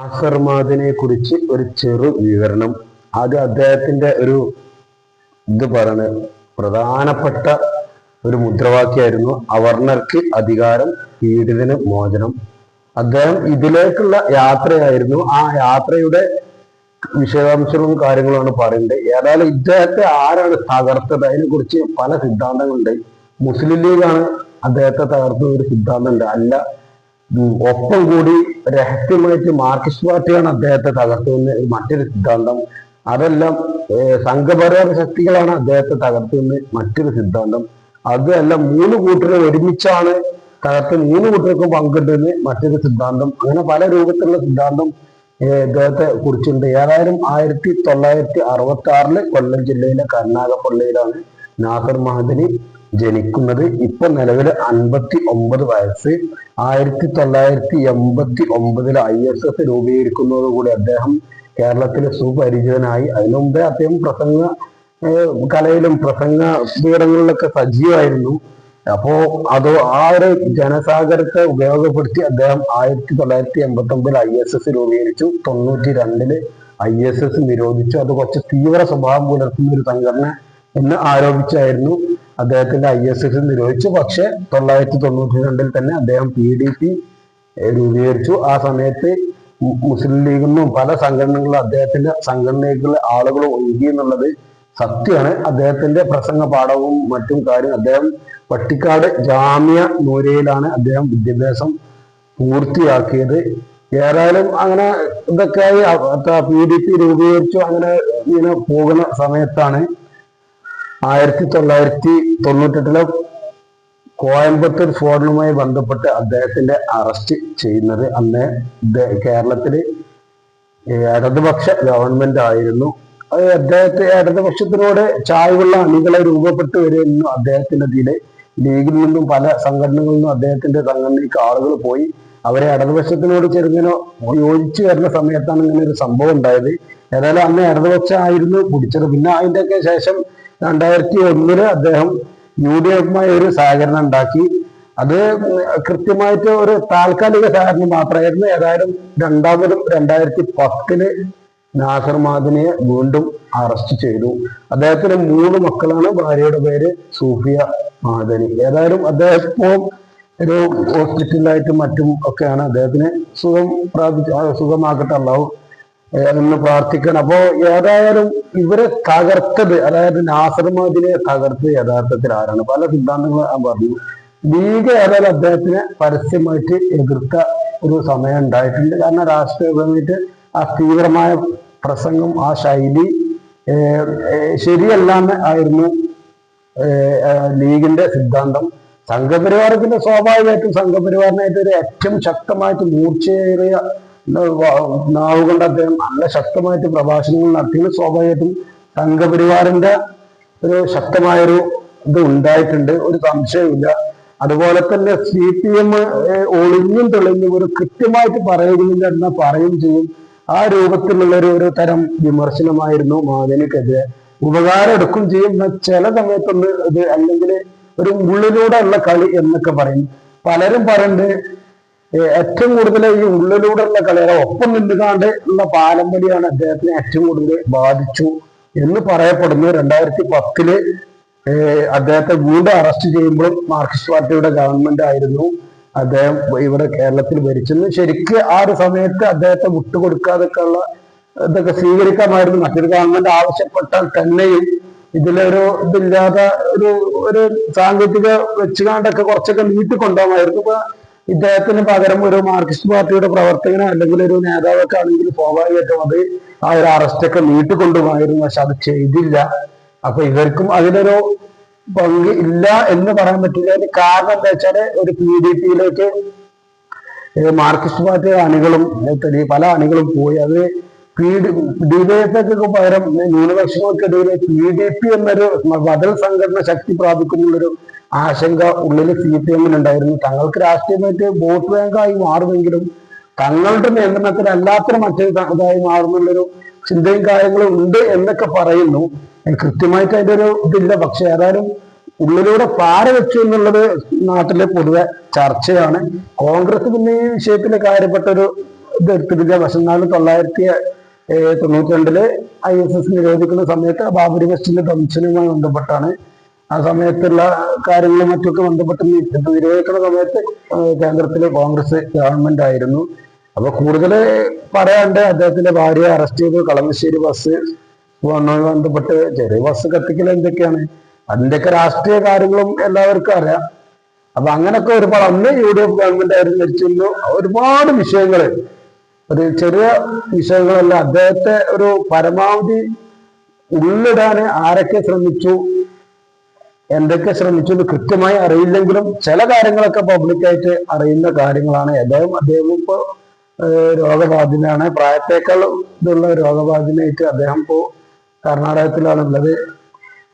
നാസർമാദിനെ കുറിച്ച് ഒരു ചെറു വിവരണം. അത് അദ്ദേഹത്തിന്റെ ഒരു ഇത് പറയണ. പ്രധാനപ്പെട്ട ഒരു മുദ്രാവാക്യമായിരുന്നു അവർണർക്ക് അധികാരം പീഡിതന് മോചനം. അദ്ദേഹം ഇതിലേക്കുള്ള യാത്രയായിരുന്നു. ആ യാത്രയുടെ വിശദാംശങ്ങളും കാര്യങ്ങളുമാണ് പറയുന്നത്. ഏതായാലും ഇദ്ദേഹത്തെ ആരാണ് തകർത്തത്? അതിനെ കുറിച്ച് പല സിദ്ധാന്തങ്ങളുണ്ട്. മുസ്ലിം ലീഗാണ് അദ്ദേഹത്തെ തകർത്തത് ഒരു സിദ്ധാന്തമുണ്ട്. അല്ല ഒപ്പം കൂടി രഹസ്യമായിട്ട് മാർക്സിസ്റ്റ് പാർട്ടിയാണ് അദ്ദേഹത്തെ തകർത്തുന്ന മറ്റൊരു സിദ്ധാന്തം. അതെല്ലാം സംഘപരിവാര ശക്തികളാണ് അദ്ദേഹത്തെ തകർത്തുന്ന മറ്റൊരു സിദ്ധാന്തം. അതെല്ലാം മൂന്ന് കൂട്ടരെ ഒരുമിച്ചാണ് തകർത്ത് മൂന്ന് കൂട്ടർക്കും പങ്കിട്ടുന്ന മറ്റൊരു സിദ്ധാന്തം. അങ്ങനെ പല രൂപത്തിലുള്ള സിദ്ധാന്തം ഇദ്ദേഹത്തെ കുറിച്ചുണ്ട് ഏതായാലും ആയിരത്തി തൊള്ളായിരത്തി അറുപത്തി ആറിൽ കൊല്ലം ജില്ലയിലെ കരുനാഗപ്പള്ളിയിലാണ് നാസർ മഹദനി ജനിക്കുന്നത് ഇപ്പൊ നിലവിൽ അൻപത്തി ഒമ്പത് വയസ്സ്. ആയിരത്തി തൊള്ളായിരത്തി എൺപത്തി ഒമ്പതിൽ ഐ എസ് എസ് രൂപീകരിക്കുന്നതോടുകൂടി അദ്ദേഹം കേരളത്തിലെ സുപരിചിതനായി. അതിനു മുമ്പേ അദ്ദേഹം പ്രസംഗ കലയിലും പ്രസംഗ പീഠങ്ങളിലൊക്കെ സജീവമായിരുന്നു അപ്പോ അത് ആ ഒരു ജനസാഗരത്തെ ഉപയോഗപ്പെടുത്തി അദ്ദേഹം ആയിരത്തി തൊള്ളായിരത്തി എൺപത്തി ഒമ്പതിൽ ഐ എസ് എസ് രൂപീകരിച്ചു. തൊണ്ണൂറ്റി രണ്ടിൽ ഐ എസ് എസ് നിരോധിച്ചു. അത് കുറച്ച് തീവ്ര സ്വഭാവം പുലർത്തുന്ന ഒരു സംഘടന എന്ന് ആരോപിച്ചായിരുന്നു. അദ്ദേഹത്തിന്റെ ഐ എസ് എസ് നിരോധിച്ചു. പക്ഷെ തൊള്ളായിരത്തി തൊണ്ണൂറ്റി രണ്ടിൽ തന്നെ അദ്ദേഹം പി ഡി പി രൂപീകരിച്ചു. ആ സമയത്ത് മുസ്ലിം ലീഗിൽ നിന്നും പല സംഘടനകളും അദ്ദേഹത്തിന്റെ സംഘടനയിലുള്ള ആളുകൾ ഒഴുകി എന്നുള്ളത് സത്യമാണ്. അദ്ദേഹത്തിന്റെ പ്രസംഗ പാഠവും മറ്റും കാര്യം അദ്ദേഹം പട്ടിക്കാട് ജാമ്യ നൂരയിലാണ് അദ്ദേഹം വിദ്യാഭ്യാസം പൂർത്തിയാക്കിയത്. ഏതായാലും അങ്ങനെ ഇതൊക്കെയായി പി ഡി പി രൂപീകരിച്ചു. അങ്ങനെ ഇങ്ങനെ പോകുന്ന സമയത്താണ് ആയിരത്തി തൊള്ളായിരത്തി തൊണ്ണൂറ്റെട്ടിലെ കോയമ്പത്തൂർ ഫോറിനുമായി ബന്ധപ്പെട്ട് അദ്ദേഹത്തിന്റെ അറസ്റ്റ് ചെയ്യുന്നത് അന്ന് കേരളത്തിൽ ഇടതുപക്ഷ ഗവൺമെന്റ് ആയിരുന്നു. അത് അദ്ദേഹത്തെ ഇടതുപക്ഷത്തിനോട് ചായ്വുള്ള അണികളെ രൂപപ്പെട്ടു വരുമെന്നും അദ്ദേഹത്തിന്റെ ഇതിൽ ലീഗിൽ നിന്നും പല സംഘടനകളിൽ നിന്നും അദ്ദേഹത്തിന്റെ സംഘടനയ്ക്ക് ആളുകൾ പോയി. അവരെ ഇടതുപക്ഷത്തിനോട് ചെറുങ്ങനെ യോജിച്ചു വരുന്ന സമയത്താണ് ഇങ്ങനെ ഒരു സംഭവം ഉണ്ടായത്. ഏതായാലും അന്ന് ഇടതുപക്ഷ ആയിരുന്നു പിടിച്ചത്. പിന്നെ അതിന്റെയൊക്കെ ശേഷം രണ്ടായിരത്തി ഒന്നിൽ അദ്ദേഹം യു ഡി എഫുമായി ഒരു സഹകരണം ഉണ്ടാക്കി. അത് കൃത്യമായിട്ട് ഒരു താൽക്കാലിക സഹകരണം മാത്രമായിരുന്നു. ഏതായാലും രണ്ടാമതും രണ്ടായിരത്തി പത്തിൽ നാസർ മാദിനെ വീണ്ടും അറസ്റ്റ് ചെയ്തു. അദ്ദേഹത്തിന് മൂന്ന് മക്കളാണ്. ഭാര്യയുടെ പേര് സൂഫിയ മാദനി. ഏതായാലും അദ്ദേഹം ഇപ്പോൾ ഒരു ഹോസ്പിറ്റലിലായിട്ടും മറ്റും ഒക്കെയാണ് അദ്ദേഹത്തിന് സുഖം പ്രാപിച്ച ആ, സുഖമാക്കട്ടെ അല്ലാഹു ഏഹ് എന്ന് പ്രാർത്ഥിക്കണം. അപ്പോ ഏതായാലും ഇവരെ തകർത്തത് അതായത് നാസർമാദിനെ തകർത്തത് യഥാർത്ഥത്തിൽ ആരാണ്? പല സിദ്ധാന്തങ്ങൾ ഞാൻ പറഞ്ഞു. ലീഗ് ഏതായാലും അദ്ദേഹത്തിനെ പരസ്യമായിട്ട് എതിർത്ത ഒരു സമയം ഉണ്ടായിട്ടുണ്ട്. കാരണം രാഷ്ട്രീയപരമായിട്ട് ആ തീവ്രമായ പ്രസംഗം ആ ശൈലി ശരിയല്ലാന്ന് ആയിരുന്നു ലീഗിന്റെ സിദ്ധാന്തം. സംഘപരിവാരത്തിന്റെ സ്വാഭാവികമായിട്ടും സംഘപരിവാറിനായിട്ട് ഒരു ഏറ്റവും ശക്തമായിട്ട് മൂർച്ചയേറിയ നാവ് കൊണ്ട് അദ്ദേഹം നല്ല ശക്തമായിട്ട് പ്രഭാഷണങ്ങൾ നടത്തിയത് സ്വാഭാവികമായിട്ടും സംഘപരിവാറിന്റെ ഒരു ശക്തമായൊരു ഇത് ഉണ്ടായിട്ടുണ്ട്. ഒരു സംശയമില്ല അതുപോലെ തന്നെ സി പി എം ഒളിഞ്ഞും തെളിഞ്ഞും ഒരു കൃത്യമായിട്ട് പറയുന്നില്ല എന്ന് പറയും ചെയ്യും. ആ രൂപത്തിലുള്ള ഒരു ഒരു തരം വിമർശനമായിരുന്നു മാധവിനിക്കെതിരെ ഉപകാരം എടുക്കും ചെയ്യും. ചില സമയത്തൊന്ന് ഇത് അല്ലെങ്കിൽ ഒരു ഉള്ളിലൂടെ ഉള്ള കളി എന്നൊക്കെ പറയും. പലരും പറയുന്നത് ഏറ്റവും കൂടുതൽ ഈ ഉള്ളിലൂടെ ഉള്ള കളികളെ ഒപ്പം നിന്നുകാണ്ട് ഉള്ള പാരമ്പര്യമാണ് അദ്ദേഹത്തിനെ ഏറ്റവും കൂടുതൽ ബാധിച്ചു എന്ന് പറയപ്പെടുന്നു. രണ്ടായിരത്തി പത്തിൽ അദ്ദേഹത്തെ വീണ്ടും അറസ്റ്റ് ചെയ്യുമ്പോൾ മാർക്സിസ്റ്റ് പാർട്ടിയുടെ ഗവൺമെന്റ് ആയിരുന്നു അദ്ദേഹം ഇവിടെ കേരളത്തിൽ ഭരിച്ചത് ശരിക്ക് ആ ഒരു സമയത്ത് അദ്ദേഹത്തെ വിട്ടുകൊടുക്കാതൊക്കെ ഉള്ള ഇതൊക്കെ സ്വീകരിക്കാമായിരുന്നു. മറ്റൊരു ഗവൺമെന്റ് ആവശ്യപ്പെട്ടാൽ തന്നെയും ഇതിലൊരു ഇതില്ലാതെ ഒരു ഒരു സാങ്കേതിക വെച്ചുകാണ്ടൊക്കെ കുറച്ചൊക്കെ നീട്ടിക്കൊണ്ടുപോകാമായിരുന്നു ഇപ്പൊ ഇദ്ദേഹത്തിന് പകരം ഒരു മാർക്സിസ്റ്റ് പാർട്ടിയുടെ പ്രവർത്തകനോ അല്ലെങ്കിൽ ഒരു നേതാവൊക്കെ ആണെങ്കിൽ സ്വാഭാവികമായിട്ടും അത് ആ ഒരു അറസ്റ്റൊക്കെ നീട്ടിക്കൊണ്ടുമായിരുന്നു പക്ഷെ അത് ചെയ്തില്ല. അപ്പൊ ഇവർക്കും അതിലൊരു പങ്ക് ഇല്ല എന്ന് പറയാൻ പറ്റില്ല. അതിന് കാരണം എന്താ വെച്ചാൽ ഒരു പി ഡി പിയിലേക്ക് മാർക്സിസ്റ്റ് പാർട്ടി അണികളും പല അണികളും പോയി. അത് P D D Y F ഒക്കെ പകരം ന്യൂനപക്ഷങ്ങൾക്കിടയിൽ പി ഡി പി എന്നൊരു ബദൽ സംഘടന ശക്തി പ്രാപിക്കുന്നുള്ളൊരു ആശങ്ക ഉള്ളിൽ സി പി എമ്മിനുണ്ടായിരുന്നു. തങ്ങൾക്ക് രാഷ്ട്രീയമായിട്ട് വോട്ട് ബാങ്കായി മാറുമെങ്കിലും തങ്ങളുടെ നിയന്ത്രണത്തിൽ അല്ലാത്ത മറ്റൊരു ഇതായി മാറുന്നുള്ളൊരു ചിന്തയും കാര്യങ്ങളും ഉണ്ട് എന്നൊക്കെ പറയുന്നു. കൃത്യമായിട്ട് അതിന്റെ ഒരു ഇതില്ല. പക്ഷെ ഏതായാലും ഉള്ളിലൂടെ പാര വെച്ചു എന്നുള്ളത് നാട്ടിലെ പൊതുവെ ചർച്ചയാണ്. കോൺഗ്രസ് പിന്നെ ഈ വിഷയത്തിൽ കാര്യപ്പെട്ട ഒരു ഇത് എടുത്തിട്ടില്ല. പക്ഷെ എന്നാലും തൊള്ളായിരത്തി തൊണ്ണൂറ്റി രണ്ടിൽ ഐ എസ് എസ് നിരോധിക്കുന്ന സമയത്ത് ബാബരി മസ്ജിദിന്റെ ടെൻഷനുമായി ബന്ധപ്പെട്ടാണ് ആ സമയത്തുള്ള കാര്യങ്ങളും മറ്റൊക്കെ ബന്ധപ്പെട്ട് നിരോധിക്കുന്ന സമയത്ത് കേന്ദ്രത്തിലെ കോൺഗ്രസ് ഗവൺമെന്റ് ആയിരുന്നു. അപ്പൊ കൂടുതൽ പറയാണ്ട് അദ്ദേഹത്തിന്റെ ഭാര്യയെ അറസ്റ്റ് ചെയ്തു കളമശ്ശേരി ബസ് വന്നതുമായി ബന്ധപ്പെട്ട് ചെറിയ ബസ് കത്തിക്കൽ എന്തൊക്കെയാണ്? അതിന്റെയൊക്കെ രാഷ്ട്രീയ കാര്യങ്ങളും എല്ലാവർക്കും അറിയാം. അപ്പൊ അങ്ങനൊക്കെ ഒരുപാട് അന്ന് യു ഡി എഫ് ഗവൺമെന്റ് ആയിരുന്നു ഭരിച്ചിരുന്നു. ഒരുപാട് വിഷയങ്ങൾ ഒരു ചെറിയ വിഷയങ്ങളല്ല അദ്ദേഹത്തെ ഒരു പരമാവധി ഉള്ളിടാൻ ആരൊക്കെ ശ്രമിച്ചു എന്തൊക്കെ ശ്രമിച്ചു കൃത്യമായി അറിയില്ലെങ്കിലും ചില കാര്യങ്ങളൊക്കെ പബ്ലിക്കായിട്ട് അറിയുന്ന കാര്യങ്ങളാണ്. അദ്ദേഹം അദ്ദേഹം ഇപ്പോൾ രോഗബാധിതനാണ്. പ്രായത്തേക്കാൾ ഇതുള്ള രോഗബാധിതനായിട്ട് അദ്ദേഹം ഇപ്പോ കർണാടകത്തിലാണ് ഉള്ളത്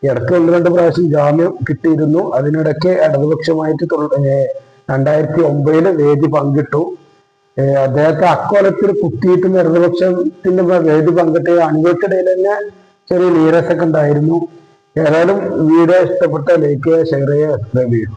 ഇടയ്ക്ക് ഒന്ന് രണ്ട് പ്രാവശ്യം ജാമ്യം കിട്ടിയിരുന്നു. അതിനിടയ്ക്ക് ഇടതുപക്ഷമായിട്ട് രണ്ടായിരത്തി ഒമ്പതിൽ വേദി പങ്കിട്ടു. അദ്ദേഹത്തെ അക്കോലത്തിൽ കുത്തിയിട്ട് ഇടതുപക്ഷത്തിന്റെ വേദി പങ്കിട്ട് അണികൾക്കിടയിൽ തന്നെ ചെറിയ നീരസൊക്കെ ഉണ്ടായിരുന്നു. ഏതായാലും വീഡിയോ ഇഷ്ടപ്പെട്ട ലൈക്ക് ചെയ്യുക ഷെയർ ചെയ്യുക സബ്സ്ക്രൈബ് ചെയ്യുക.